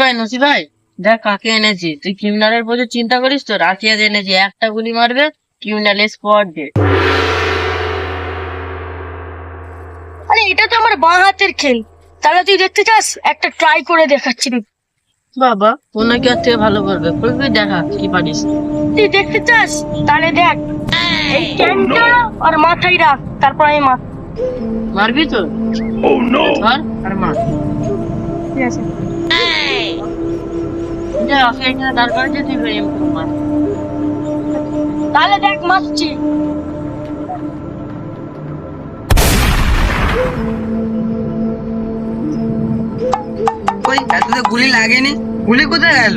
ভাই নসি ভাই দেখ কাকে এনেছি। তুই ক্রিমিনালের প্রচুর চিন্তা করিস তো রাখিয়া এনেছি একটা গুলি মারবে ক্রিমিনালের স্পট ডে আরে এটা তো আমার বাঁ হাতের খেল। তাহলে তুই দেখতে চাস? একটা ট্রাই করে দেখাচ্ছি। বাবা কোনো কি আর থেকে ভালো করবে। করবি দেখা কি পারিস। তুই দেখতে চাস? তাহলে দেখ। এই ক্যানটা আর মাথায় রাখ তারপর আমি মার মারবি তো? ধর আর মার ঠিক আছে। যা ওকে এখানে দাঁড় করেছে তুই তাহলে দেখ, মারছি। এততে গুলি লাগেনি? গুলি কোথায় গেল?